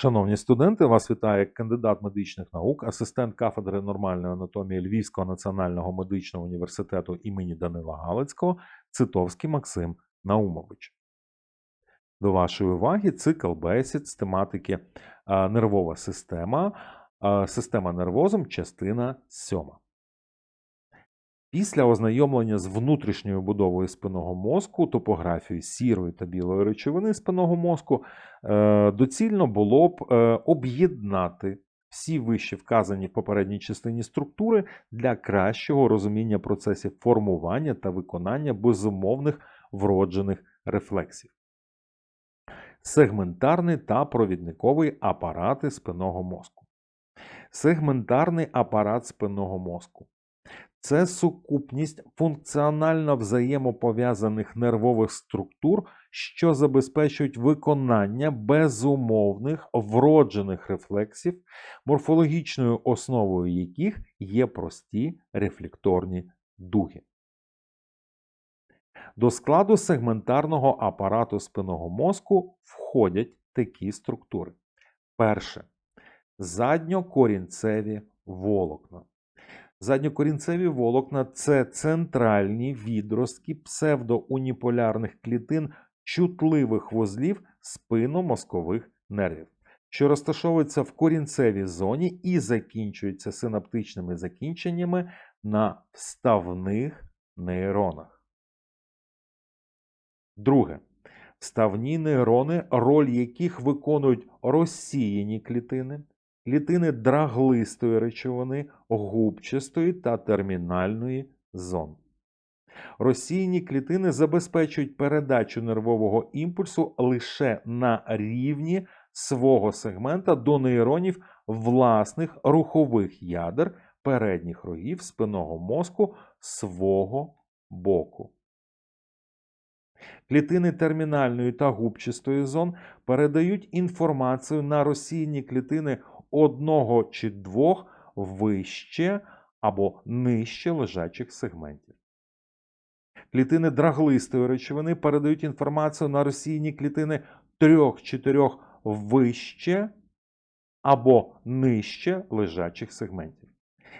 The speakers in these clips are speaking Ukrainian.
Шановні студенти, вас вітає кандидат медичних наук, асистент кафедри нормальної анатомії Львівського національного медичного університету імені Данила Галицького Цитовський Максим Наумович. До вашої уваги цикл бесід з тематики нервова система, система нервозом, частина 7. Після ознайомлення з внутрішньою будовою спинного мозку, топографією сірої та білої речовини спинного мозку, е, доцільно було б е, об'єднати всі вище вказані в попередній частині структури для кращого розуміння процесів формування та виконання безумовних вроджених рефлексів. Сегментарний та провідниковий апарати спинного мозку. Сегментарний апарат спинного мозку. Це сукупність функціонально взаємопов'язаних нервових структур, що забезпечують виконання безумовних вроджених рефлексів, морфологічною основою яких є прості рефлекторні дуги. До складу сегментарного апарату спинного мозку входять такі структури. Перше задньокорінцеві волокна. Задньокорінцеві волокна це центральні відростки псевдоуніполярних клітин чутливих вузлів спинномозкових нервів, що розташовуються в корінцевій зоні і закінчуються синаптичними закінченнями на вставних нейронах. Друге. Вставні нейрони, роль яких виконують розсіяні клітини, клітини драглистої речовини, губчастої та термінальної зон. Розсіяні клітини забезпечують передачу нервового імпульсу лише на рівні свого сегмента до нейронів власних рухових ядер передніх рогів спинного мозку свого боку. Клітини термінальної та губчастої зон передають інформацію на розсіяні клітини одного чи двох вище або нижче лежачих сегментів. Клітини драглистої речовини передають інформацію на розсіяні клітини трьох-чотирьох вище або нижче лежачих сегментів.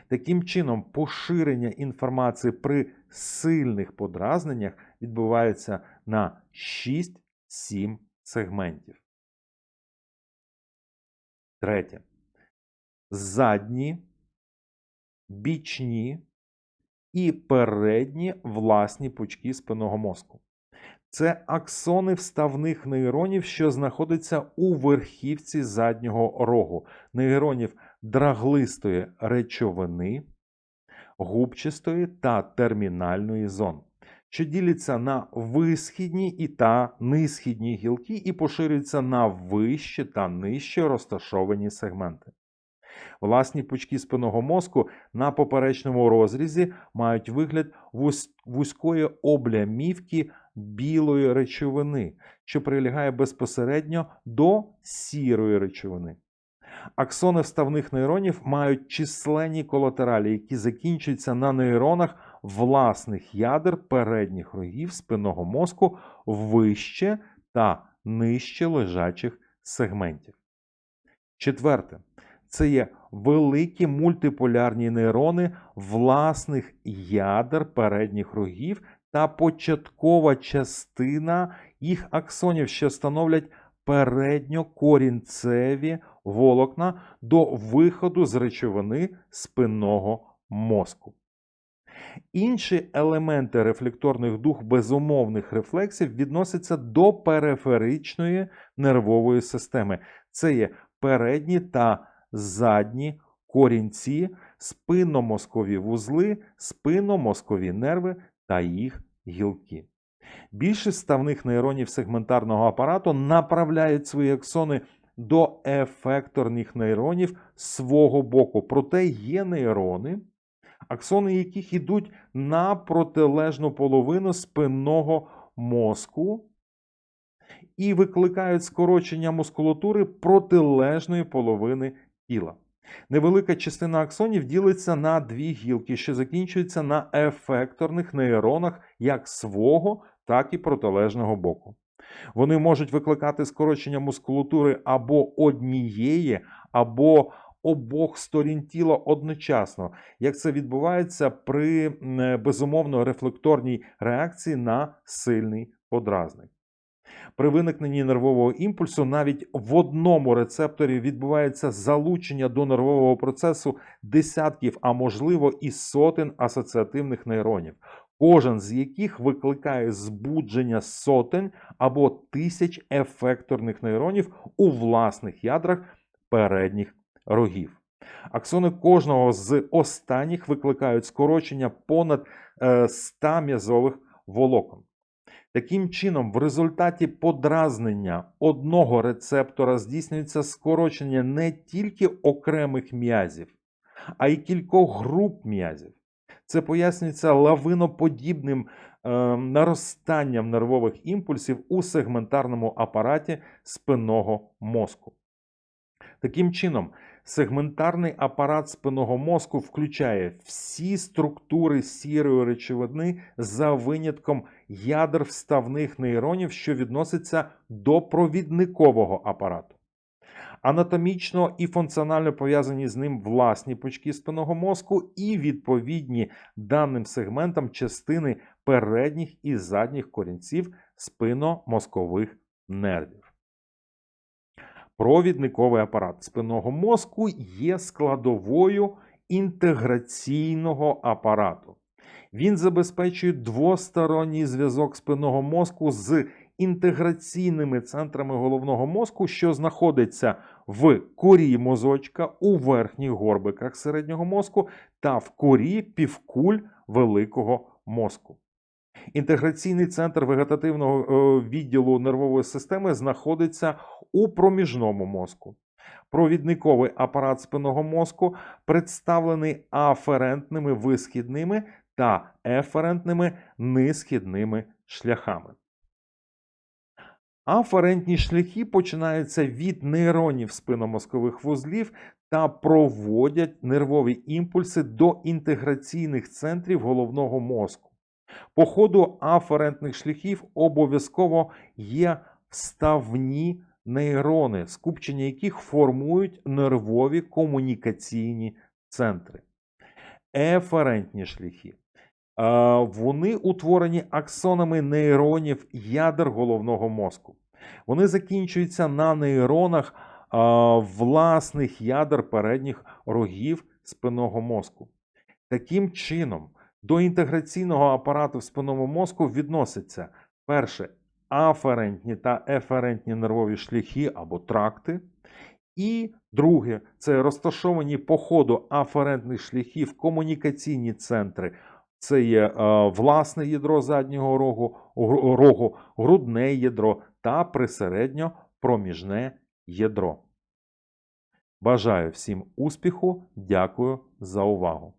Таким чином, поширення інформації при сильних подразненнях відбувається на 6-7 сегментів. Третє. Задні, бічні і передні власні пучки спинного мозку. Це аксони вставних нейронів, що знаходяться у верхівці заднього рогу, нейронів драглистої речовини, губчастої та термінальної зон, що діляться на висхідні і та нисхідні гілки і поширюються на вище та нижче розташовані сегменти. Власні пучки спинного мозку на поперечному розрізі мають вигляд вузької облямівки білої речовини, що прилягає безпосередньо до сірої речовини. Аксони вставних нейронів мають численні колатералі, які закінчуються на нейронах власних ядер передніх рогів спинного мозку вище та нижче лежачих сегментів. Четверте. Це є великі мультиполярні нейрони власних ядер передніх рогів та початкова частина їх аксонів, що становлять передньокорінцеві волокна до виходу з речовини спинного мозку. Інші елементи рефлекторних дух безумовних рефлексів відносяться до периферичної нервової системи. Це є передні та задні корінці, спинномозкові вузли, спинномозкові нерви та їх гілки. Більшість ставних нейронів сегментарного апарату направляють свої аксони до ефекторних нейронів свого боку. Проте є нейрони, аксони яких йдуть на протилежну половину спинного мозку і викликають скорочення мускулатури протилежної половини тіла. Невелика частина аксонів ділиться на дві гілки, що закінчуються на ефекторних нейронах як свого, так і протилежного боку. Вони можуть викликати скорочення мускулатури або однієї, або обох сторін тіла одночасно, як це відбувається при безумовно рефлекторній реакції на сильний подразник. При виникненні нервового імпульсу навіть в одному рецепторі відбувається залучення до нервового процесу десятків, а можливо і сотень асоціативних нейронів, кожен з яких викликає збудження сотень або тисяч ефекторних нейронів у власних ядрах передніх рогів. Аксони кожного з останніх викликають скорочення понад е, 100 м'язових волокон. Таким чином, в результаті подразнення одного рецептора здійснюється скорочення не тільки окремих м'язів, а й кількох груп м'язів. Це пояснюється лавиноподібним е, наростанням нервових імпульсів у сегментарному апараті спинного мозку. Таким чином, сегментарний апарат спинного мозку включає всі структури сірої речовини за винятком ядер вставних нейронів, що відносяться до провідникового апарату. Анатомічно і функціонально пов'язані з ним власні пучки спинного мозку і відповідні даним сегментам частини передніх і задніх корінців спинномозкових нервів. Провідниковий апарат спинного мозку є складовою інтеграційного апарату. Він забезпечує двосторонній зв'язок спинного мозку з інтеграційними центрами головного мозку, що знаходиться в корі мозочка у верхніх горбиках середнього мозку та в корі півкуль великого мозку. Інтеграційний центр вегетативного е, відділу нервової системи знаходиться у проміжному мозку. Провідниковий апарат спинного мозку представлений аферентними висхідними та еферентними нисхідними шляхами. Аферентні шляхи починаються від нейронів спинномозкових вузлів та проводять нервові імпульси до інтеграційних центрів головного мозку. По ходу аферентних шляхів обов'язково є вставні нейрони, скупчення яких формують нервові комунікаційні центри. Еферентні шляхи. Вони утворені аксонами нейронів ядер головного мозку. Вони закінчуються на нейронах власних ядер передніх рогів спинного мозку. Таким чином, до інтеграційного апарату в спинному мозку відносяться перше аферентні та еферентні нервові шляхи або тракти. І друге це розташовані по ходу аферентних шляхів комунікаційні центри. Це є е, власне ядро заднього рогу, рогу, грудне ядро та присередньо-проміжне ядро. Бажаю всім успіху. Дякую за увагу.